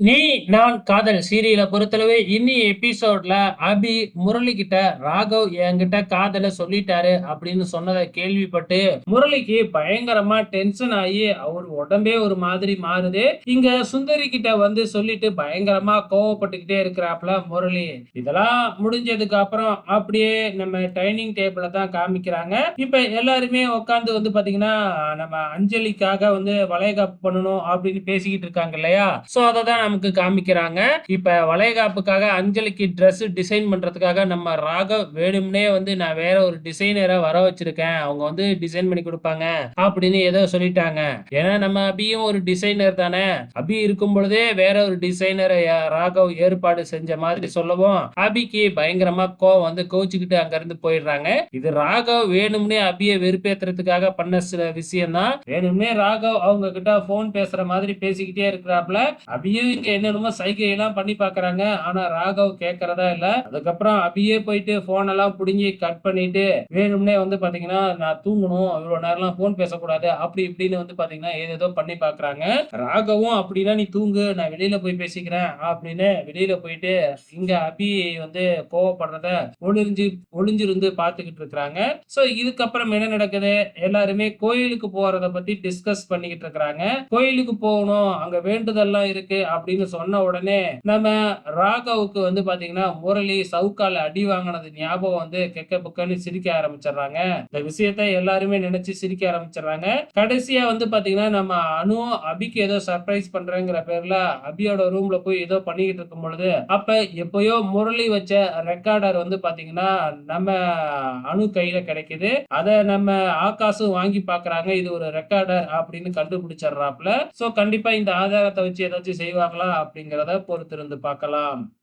நீ நான் காதல். சீரியலை பொறுத்தளவு இன்னி எபிசோட்ல அபி முரளி கிட்ட ராகவ் என்கிட்ட காதல சொல்லிட்டாரு அப்படின்னு சொன்னதை கேள்விப்பட்டு முரளிக்கு பயங்கரமா டென்ஷன் ஆகி அவர் உடம்பே ஒரு மாதிரி மாறுது. இங்க சுந்தரி கிட்ட வந்து சொல்லிட்டு பயங்கரமா கோவப்பட்டுக்கிட்டே இருக்கிறாப்ல முரளி. இதெல்லாம் முடிஞ்சதுக்கு அப்புறம் அப்படியே நம்ம டைனிங் டேபிள தான் காமிக்கிறாங்க. இப்ப எல்லாருமே உட்காந்து வந்து பாத்தீங்கன்னா நம்ம அஞ்சலிக்காக வந்து வளையகாப்பு பண்ணணும் அப்படின்னு பேசிக்கிட்டு இருக்காங்க இல்லையா? சோ அதை தான் நமக்கு காமிக்கிறாங்க. இப்ப வளைகாப்புக்காக அஞ்சலிக்கு ட்ரெஸ் டிசைன் பண்றதுக்காக நம்ம ராகவ் வேணும்னே வந்து நான் வேற ஒரு டிசைனரை வர வச்சிருக்கேன். அவங்க வந்து டிசைன் பண்ணி கொடுப்பாங்க அப்படின்னு ஏதோ சொல்லிட்டாங்க. ஏன்னா நம்ம அபியும் ஒரு டிசைனர் தானே. அபி இருக்கும் பொழுதே வேற ஒரு டிசைனரை ராகவ் ஏற்பாடு செஞ்ச மாதிரி சொல்லவும் அபிக்கு பயங்கரமா கோவம் வந்து கோச்சுக்கிட்டு அங்க இருந்து போயிடுறாங்க. இது ராகவ் வேணும்னே அபியை வெறுப்பேத்துறதுக்காக பண்ண சில விஷயம் தான் வேணும்னே ராகவ் அவங்க கிட்ட போன் பேசுற மாதிரி பேசிக்கிட்டே இருக்கிறாப்ல அபியும் இங்க என்னென்னமோ சைகை எல்லாம் பண்ணி பாக்குறாங்க. ஆனா ராகவ் கேக்குறதா இல்ல. அதுக்கப்புறம் அபியே போயிட்டு போன் எல்லாம் புடுங்கி கட் பண்ணிட்டு வேணும்னே வந்து பாத்தீங்கன்னா நான் தூங்கணும். இவ்வளவு நேரம்லாம் போன் பேசக்கூடாது. அப்படி இப்படின்னு வந்து பாத்தீங்கன்னா ஏதேதோ பண்ணி பாக்குறாங்க. ராகவும் அப்படின்னா நீ தூங்கு. நான் வெளியில போய் பேசிக்கிறேன். அப்படின்னு வெளியில போயிட்டு இங்க அபி வந்து கோவப்படுறத ஒளிஞ்சு ஒளிஞ்சிருந்து பாத்துக்கிட்டு இருக்கிறாங்க. சோ இதுக்கப்புறம் என்ன நடக்குது? எல்லாருமே கோயிலுக்கு போறத பத்தி டிஸ்கஸ் பண்ணிக்கிட்டு இருக்கிறாங்க. கோயிலுக்கு போகணும். அங்க வேண்டுதல்லாம் இருக்கு. அப்படி அப்படின்னு சொன்ன உடனே நம்ம ராகவுக்கு வந்து பாத்தீங்கன்னா முரளி சவுக்கால அடி வாங்கினது ஞாபகம் வந்து கெக்க புக்கன்னு சிரிக்க ஆரம்பிச்சிடுறாங்க. இந்த விஷயத்த எல்லாருமே நினைச்சு சிரிக்க ஆரம்பிச்சிடுறாங்க. கடைசியா வந்து பாத்தீங்கன்னா நம்ம அனு அபிக்கு ஏதோ சர்ப்ரைஸ் பண்றேங்கிற பேர்ல அபியோட ரூம்ல போய் ஏதோ பண்ணிக்கிட்டு இருக்கும் பொழுது அப்ப எப்பயோ முரளி வச்ச ரெக்கார்டர் வந்து பாத்தீங்கன்னா நம்ம அணு கையில கிடைக்குது. அத நம்ம ஆகாசும் வாங்கி பாக்குறாங்க. இது ஒரு ரெக்கார்டர் அப்படின்னு கண்டுபிடிச்சிடுறாப்ல சோ கண்டிப்பா இந்த ஆதாரத்தை வச்சு ஏதாச்சும் செய்வாங்களா? அப்படிங்கிறத பொறுத்திருந்து பார்க்கலாம்.